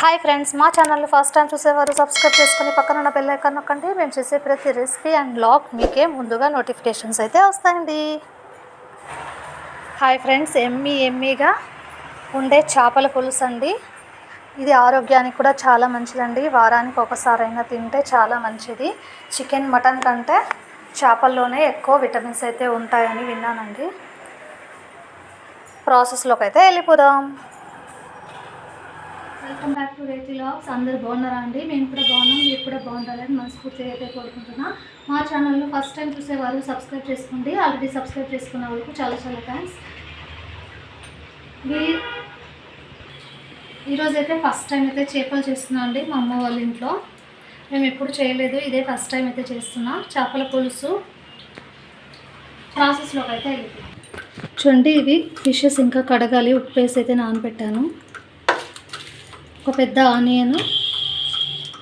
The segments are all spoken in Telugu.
హాయ్ ఫ్రెండ్స్ మా ఛానల్ని ఫస్ట్ టైం చూసేవారు సబ్స్క్రైబ్ చేసుకుని పక్కన ఉన్న బెల్ ఐకాన్ నొక్కండి. మేము చేసే ప్రతి రెసిపీ అండ్ బ్లాగ్ మీకే ముందుగా నోటిఫికేషన్స్ అయితే వస్తాయండి. హాయ్ ఫ్రెండ్స్ ఎమ్మీ ఎమ్మిగా ఉండే చేపల పులుసు అండి. ఇది ఆరోగ్యానికి కూడా చాలా మంచిదండి. వారానికి ఒకసారైనా తింటే చాలా మంచిది. చికెన్ మటన్ కంటే చేపల్లోనే ఎక్కువ విటమిన్స్ అయితే ఉంటాయని విన్నానండి. ప్రాసెస్లోకి అయితే వెళ్ళిపోదాం. Welcome back to Rethi logs. అందరు బాగున్నారా అండి? మేము కూడా బాగున్నాం మీరు కూడా బాగుండాలని మనస్ఫూర్తిగా అయితే కోరుకుంటున్నా. మా ఛానల్లో ఫస్ట్ టైం చూసేవారు సబ్స్క్రైబ్ చేసుకోండి. ఆల్రెడీ సబ్స్క్రైబ్ చేసుకున్న వాళ్ళకు చాలా చాలా థ్యాంక్స్ మీ ఈరోజు అయితే ఫస్ట్ టైం అయితే చేపలు చేస్తున్నాం అండి మా అమ్మ వాళ్ళ ఇంట్లో. మేము ఎప్పుడు చేయలేదు ఇదే ఫస్ట్ టైం అయితే చేస్తున్నా. చేపల పులుసు ప్రాసెస్లోకి అయితే వెళ్ళిపోయాం చూడండి ఇవి ఫిషెస్ ఇంకా కడగాలి. ఉప్పు వేసి అయితే నానబెట్టాను. ఒక పెద్ద ఆనియన్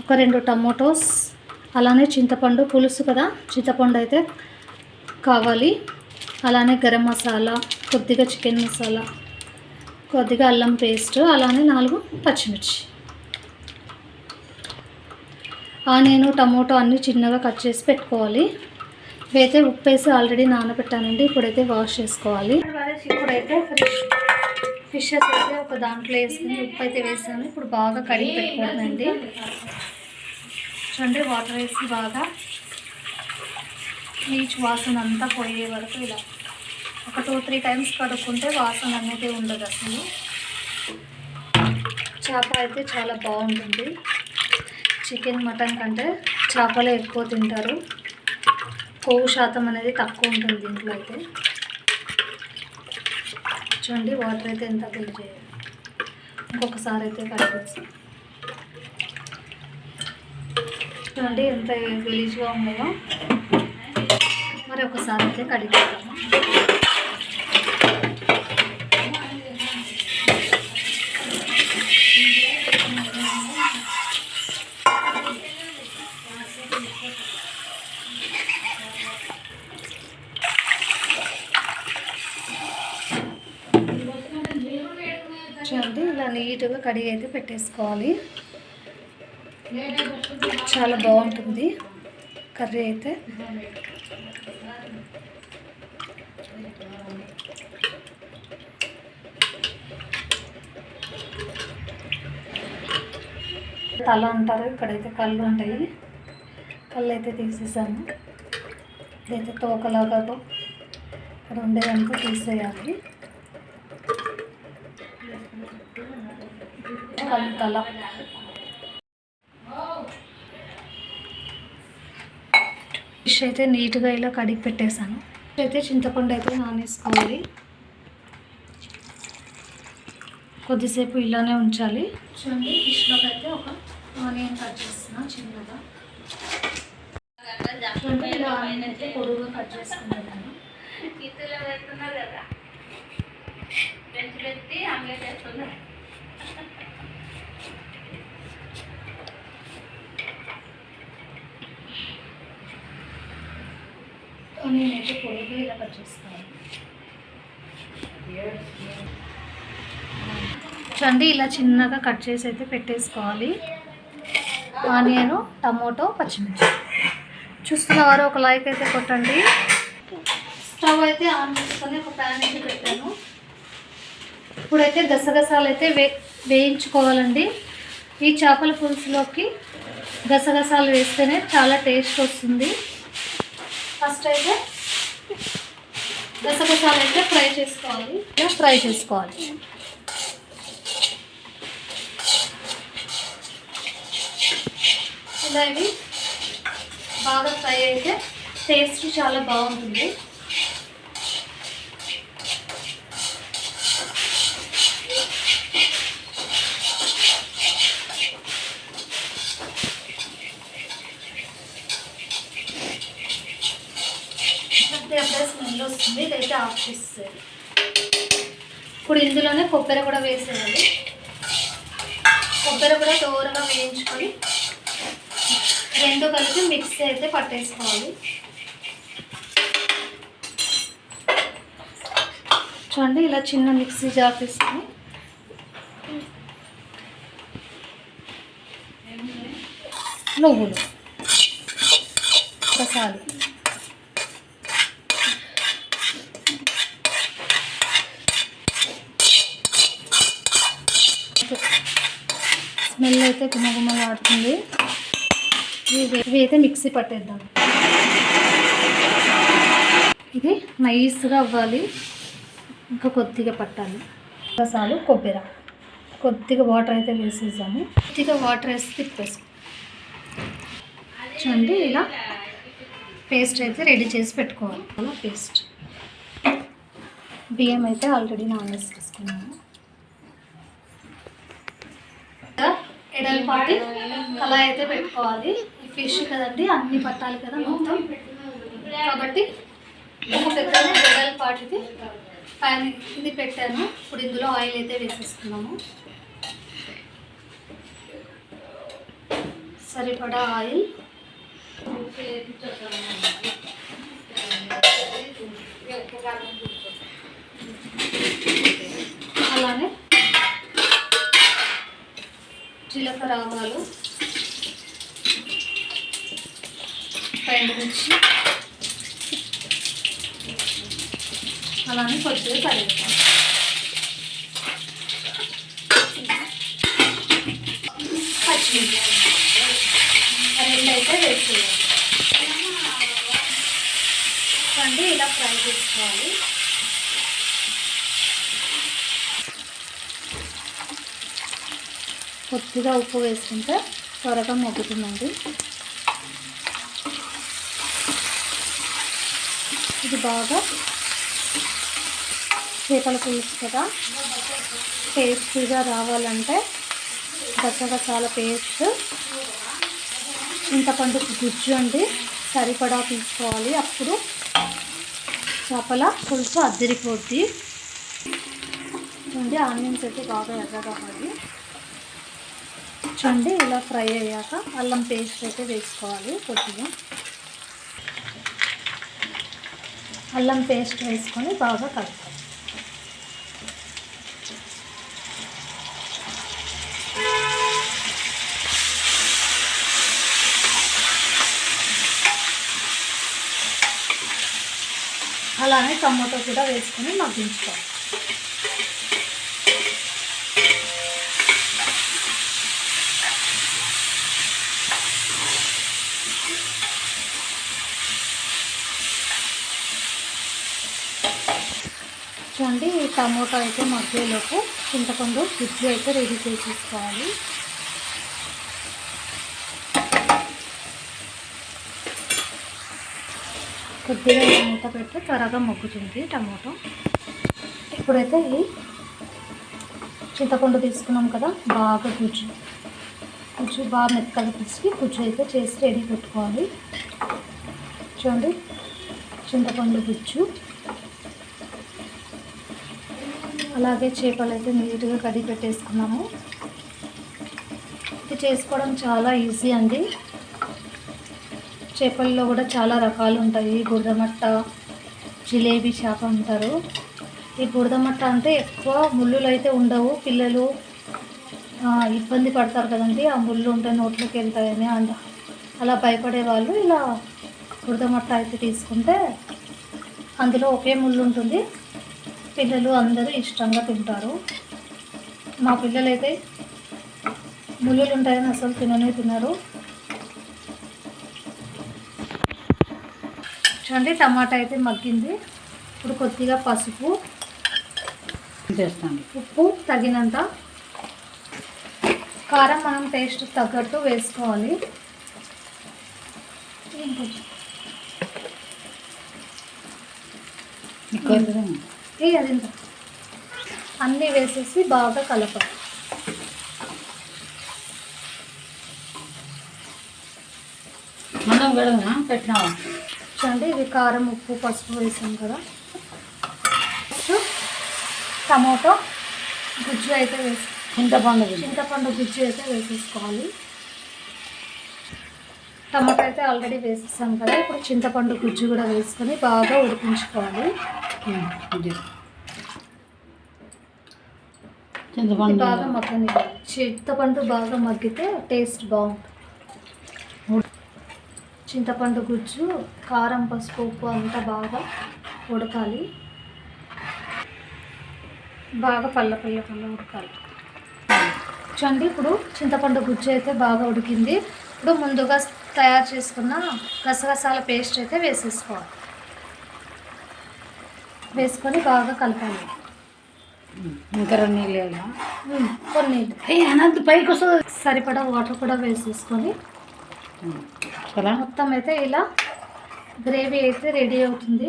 ఒక రెండు టమోటోస్ అలానే చింతపండు పులుసు కదా చింతపండు అయితే కావాలి. అలానే గరం మసాలా కొద్దిగా చికెన్ మసాలా కొద్దిగా అల్లం పేస్ట్ అలానే నాలుగు పచ్చిమిర్చి. ఆనియన్ టమోటో అన్నీ చిన్నగా కట్ చేసి పెట్టుకోవాలి. ఇవైతే ఉప్పు వేసి ఆల్రెడీ నానబెట్టానండి ఇప్పుడైతే వాష్ చేసుకోవాలి. ఇప్పుడైతే ఫ్రెష్ ఫిషెస్ అయితే ఒక దాంట్లో వేసుకుని ఉప్పు అయితే వేసాను. ఇప్పుడు బాగా కడిగి పెట్టుకోవడండి చూడండి వాటర్ వేసి బాగా నీచు వాసన అంతా పోయే వరకు ఇలా ఒక టూ త్రీ టైమ్స్ కడుక్కుంటే వాసన అనేది ఉండదు అసలు. చేప అయితే చాలా బాగుంటుంది. చికెన్ మటన్ కంటే చేపలే ఎక్కువ తింటారు. కొవ్వు శాతం అనేది తక్కువ ఉంటుంది దీంట్లో అయితే. చూడండి వాటర్ అయితే ఎంత బిల్ చేయాలి. ఇంకొకసారి అయితే కడిగేసి. చూడండి ఎంత గలీజ్గా ఉన్నాయో మరి ఒకసారి అయితే కడిగిస్తాము చూడండి ఇలా నీట్గా కడిగి అయితే పెట్టేసుకోవాలి. చాలా బాగుంటుంది. కర్రీ అయితే. తల అంటారు ఇక్కడైతే కళ్ళు ఉంటాయి. కళ్ళు అయితే తీసేసాము ఇదైతే తోకలాగా ఇక్కడ ఉండేదంతా తీసేయాలి. తల ఫిష్ అయితే నీట్గా ఇలా కడిగి పెట్టేశాను. అయితే చింతపండు అయితే నానేసుకోవాలి. కొద్దిసేపు ఇలానే ఉంచాలి. చూడండి ఫిష్లోకి అయితే ఒక ఆనియన్ కట్ చేస్తున్నా చిన్నగా. చూడండి ఇలా ఆనియన్ అయితే పొడుగుగా కట్ చేసుకున్నాను. కదా. ఆమ్లెట్ వేస్తున్నారు. ఆనియన్ అయితే ఇలా కట్ చేసుకోవాలి. చూడండి ఇలా చిన్నగా కట్ చేసి అయితే పెట్టేసుకోవాలి. ఆనియన్ టమోటో పచ్చిమిర్చి. చూస్తున్నవారు? ఒక లైక్ అయితే కొట్టండి. స్టవ్ అయితే ఆన్ చేసుకొని ఒక ప్యాన్ అయితే పెట్టాను. ఇప్పుడైతే గసగసాలు అయితే వే వేయించుకోవాలండి. ఈ చేపల పులుసులోకి గసగసాలు వేస్తేనే చాలా టేస్ట్ వస్తుంది. ఫస్ట్ అయితే గసగసాలు అయితే ఫ్రై చేసుకోవాలి. ఇలా ఫ్రై చేసుకోవాలి. ఇలా ఇవి బాగా ఫ్రై అయితే టేస్ట్ చాలా బాగుంటుంది. అప్పుడే స్మెల్ వస్తుంది ఇదైతే ఆఫ్ చేసేది ఇప్పుడు ఇందులోనే కొబ్బరి కూడా వేసేయాలి కొబ్బరి కూడా దూరంగా వేయించుకొని రెండు కలిపి మిక్సీ అయితే పట్టేసుకోవాలి. చూడండి ఇలా చిన్న మిక్సీ జార్ నువ్వులు ఒకసారి స్మెల్ అయితే గుమగుమలు ఆడుతుంది. ఇవి ఇవి అయితే మిక్సీ పట్టేద్దాం. ఇది నైస్గా అవ్వాలి. ఇంకా కొద్దిగా పట్టాలి. రసాలు కొబ్బరి. కొద్దిగా వాటర్ అయితే వేసేసాము కొద్దిగా వాటర్ వేసి తిప్పేసుకో. చూడండి ఇలా పేస్ట్ అయితే రెడీ చేసి పెట్టుకోవాలి. అలా పేస్ట్. బియ్యం అయితే ఆల్రెడీ నానేసేసుకున్నాము ఎడల్పాటి అలా అయితే పెట్టుకోవాలి. ఫిష్ కదండి అన్ని పట్టాలి కదా మొత్తం. కాబట్టి ఒక పెద్దనే ఎడల్పాటిది పైన ఇది పెట్టాను. ఇప్పుడు ఇందులో ఆయిల్ అయితే వేసేసుకున్నాము. సరిపడా ఆయిల్. అలానే జీలకర్ర ఆవాలు మిర్చి. అలానే కొద్దిగా కరివేపాకు. పచ్చిమిర్చి. రెండు అయితే వేసుకోవాలి. అంటే ఇలా ఫ్రై చేసుకోవాలి. కొద్దిగా ఉప్పు వేసుకుంటే త్వరగా మొగ్గుతుందండి ఇది బాగా చేపల పులుసు కదా. టేస్టీగా రావాలంటే గసగసాల పేస్ట్ చింతపండు గుజ్జు అండి సరిపడా తీసుకోవాలి. అప్పుడు చేపల పులుసు అద్దరిపోద్ది అండి ఆనియన్స్ అయితే బాగా ఎర్రగా పడి చూడండి ఇలా ఫ్రై అయ్యాక అల్లం పేస్ట్ అయితే వేసుకోవాలి కొద్దిగా. అల్లం పేస్ట్ వేసుకొని బాగా కలుపుకోవాలి. అలానే టమాటో కూడా వేసుకొని మగ్గించుకోవాలి చూడండి ఈ టమోటా అయితే మధ్యలోపు చింతపండు గుజ్జు అయితే రెడీ చేసేసుకోవాలి. కొద్దిగా మూత పెడితే త్వరగా మొగ్గుతుంది టమాటో. ఇప్పుడైతే ఈ చింతపండు తీసుకున్నాం కదా బాగా గుజ్జు గుజ్జు బాగా మెత్తగా పిసికి గుజ్జు అయితే చేసి రెడీ పెట్టుకోవాలి. చూడండి చింతపండు గుజ్జు అలాగే చేపలు అయితే నీట్గా కడిగి పెట్టేసుకున్నాము. ఇది చేసుకోవడం చాలా ఈజీ అండి. చేపల్లో కూడా చాలా రకాలు ఉంటాయి. గుర్రమట్ట జిలేబీ చేప అంటారు. ఈ బురదమట్ట అంటే ఎక్కువ ముళ్ళులు అయితే ఉండవు. పిల్లలు ఇబ్బంది పడతారు కదండి. ఆ ముళ్ళు ఉంటే నోట్లోకి వెళ్తాయని అంట అలా భయపడే వాళ్ళు ఇలా బురదమట్ట అయితే తీసుకుంటే అందులో ఒకే ముళ్ళు ఉంటుంది. పిల్లలు అందరూ ఇష్టంగా తింటారు. మా పిల్లలైతే ముళ్ళులు ఉంటాయని అసలు తిననే తినరు. చూడండి టమాటా అయితే మగ్గింది. ఇప్పుడు కొద్దిగా పసుపు. చేస్తాను. ఉప్పు తగినంత. కారం మనం టేస్ట్ తగ్గట్టు వేసుకోవాలి. ఇంకొంచెం. ఏ అది. అన్నీ వేసేసి బాగా కలపాలి. మనం పెడదా పెట్టినావా? చూడండి ఇది కారం ఉప్పు పసుపు వేసాం కదా. టమాటో గుజ్జు అయితే వేసి చింతపండు. చింతపండు గుజ్జు అయితే వేసేసుకోవాలి. టమాటో అయితే ఆల్రెడీ వేసేసాం కదా. ఇప్పుడు చింతపండు గుజ్జు కూడా వేసుకొని బాగా ఉడికించుకోవాలి. చింతపండు బాగా మగ్గని చింతపండు బాగా మగ్గితే టేస్ట్ బాగుంటుంది చింతపండు గుజ్జు కారం పసుపు ఉప్పు అంతా బాగా ఉడకాలి బాగా పల్ల పల్ల పల్ల ఉడకాలి చూడండి ఇప్పుడు చింతపండు గుజ్జు అయితే బాగా ఉడికింది. ఇప్పుడు ముందుగా తయారు చేసుకున్న గసగసాల పేస్ట్ అయితే వేసేసుకోవాలి. వేసుకొని బాగా కలపాలి ఇంకా రెండు నీళ్ళు కొన్ని అనంత పైకి వస్తుంది. సరిపడా వాటర్ కూడా వేసేసుకొని చాలా మొత్తం అయితే ఇలా గ్రేవీ అయితే రెడీ అవుతుంది.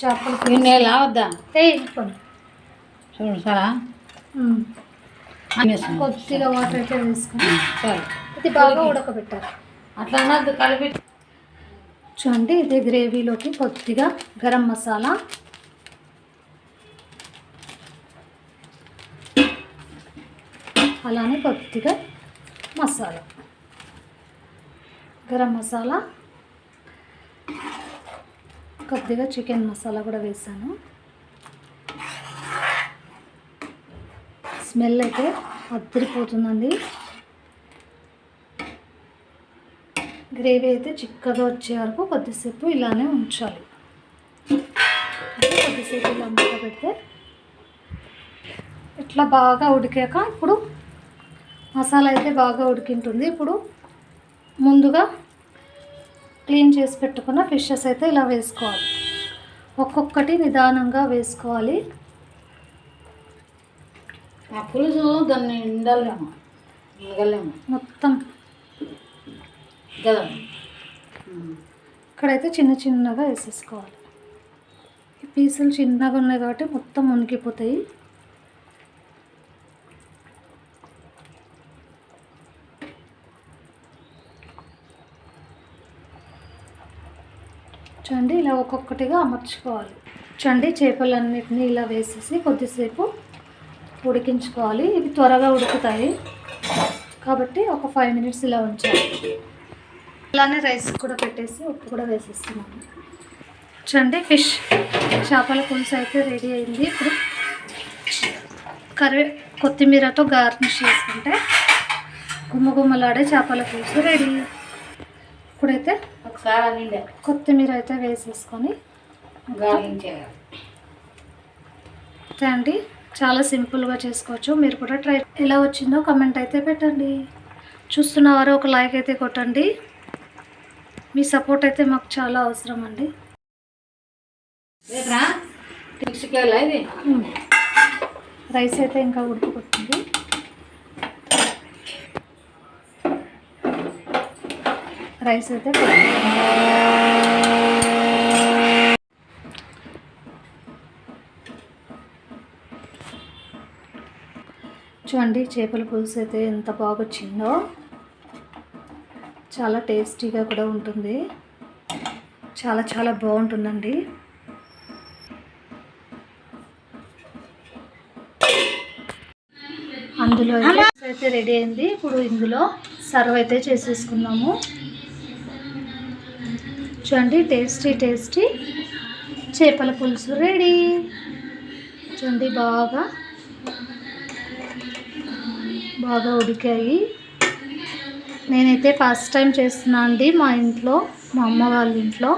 చేపల వేయాలా? వద్దా? వేయించుకోండి చూడు. అనేసి కొద్దిగా వాటర్ అయితే వేసుకొని సరే. ఇది బాగా ఉడకబెట్టాలి. అట్లా కలిపి చూడండి ఇదే గ్రేవీలోకి కొద్దిగా గరం మసాలా అలానే కొద్దిగా మసాలా. గరం మసాలా. కొద్దిగా చికెన్ మసాలా కూడా వేసాను. స్మెల్ అయితే అద్దరిపోతుందండి. గ్రేవీ అయితే చిక్కగా వచ్చే వరకు కొద్దిసేపు ఇలానే ఉంచాలి. కొద్దిసేపు ఇలా మూత పెడితే ఇట్లా బాగా ఉడికాక ఇప్పుడు మసాలా అయితే బాగా ఉడికింటుంది. ఇప్పుడు ముందుగా క్లీన్ చేసి పెట్టుకున్న ఫిషెస్ అయితే ఇలా వేసుకోవాలి. ఒక్కొక్కటి నిదానంగా వేసుకోవాలి. ఆ పులుసు దాన్ని ఉండాలేమో మిగలేమో మొత్తం. కదా ఇక్కడైతే చిన్న చిన్నగా వేసేసుకోవాలి. ఈ పీసులు చిన్నగా ఉన్నాయి కాబట్టి మొత్తం మునిగిపోతాయి. చూడండి ఇలా ఒక్కొక్కటిగా అమర్చుకోవాలి. చూడండి చేపలన్నిటిని ఇలా వేసేసి కొద్దిసేపు ఉడికించుకోవాలి. ఇవి త్వరగా ఉడుకుతాయి. కాబట్టి ఒక ఫైవ్ మినిట్స్ ఇలా ఉంచాలి. అలానే రైస్ కూడా పెట్టేసి ఉప్పు కూడా వేసేస్తున్నాను. చూడండి ఫిష్ చేపల పులుసు అయితే రెడీ అయింది. ఇప్పుడు కరివే కొత్తిమీరతో గార్నిష్ చేసుకుంటే గుమ్మగుమ్మలాడే చేపల పులుసు రెడీ. ఇప్పుడైతే ఒకసారి నిండే కొత్తిమీర అయితే వేసేసుకొని గాలించేయాలి అంతే అండి. చాలా సింపుల్గా చేసుకోవచ్చు. మీరు కూడా ట్రై ఎలా వచ్చిందో కమెంట్ అయితే పెట్టండి. చూస్తున్న వారు ఒక లైక్ అయితే కొట్టండి. మీ సపోర్ట్ అయితే మాకు చాలా అవసరం అండి. రైస్ అయితే ఇంకా ఉడికిపోతుంది. రైస్ అయితే చూడండి చేపల పులుసు అయితే ఎంత బాగా వచ్చిందో చాలా టేస్టీగా కూడా ఉంటుంది. చాలా చాలా బాగుంటుందండి. అందులో అయితే రెడీ అయింది. ఇప్పుడు ఇందులో సర్వ్ అయితే చేసేసుకున్నాము. చూడండి టేస్టీ టేస్టీ. చేపల పులుసు రెడీ. చూడండి బాగా బాగా ఉడికాయి. నేనైతే ఫస్ట్ టైం చేస్తున్నా అండి మా ఇంట్లో మా అమ్మ వాళ్ళ ఇంట్లో.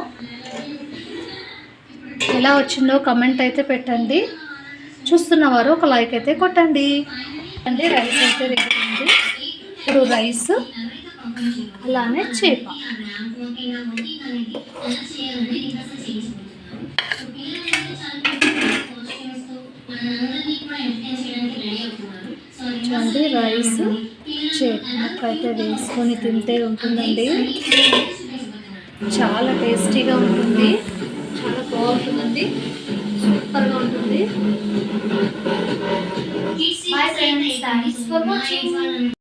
ఎలా వచ్చిందో కమెంట్ అయితే పెట్టండి. చూస్తున్నవారు ఒక లైక్ అయితే కొట్టండి. అంటే రైస్ అయితే రెడీ ఇప్పుడు రైస్ అలానే చేప. చూడండి రైస్ చేప. అయితే వేసుకొని తింటే ఉంటుందండి. చాలా టేస్టీగా ఉంటుంది. చాలా బాగుంటుందండి. సూపర్గా ఉంటుంది.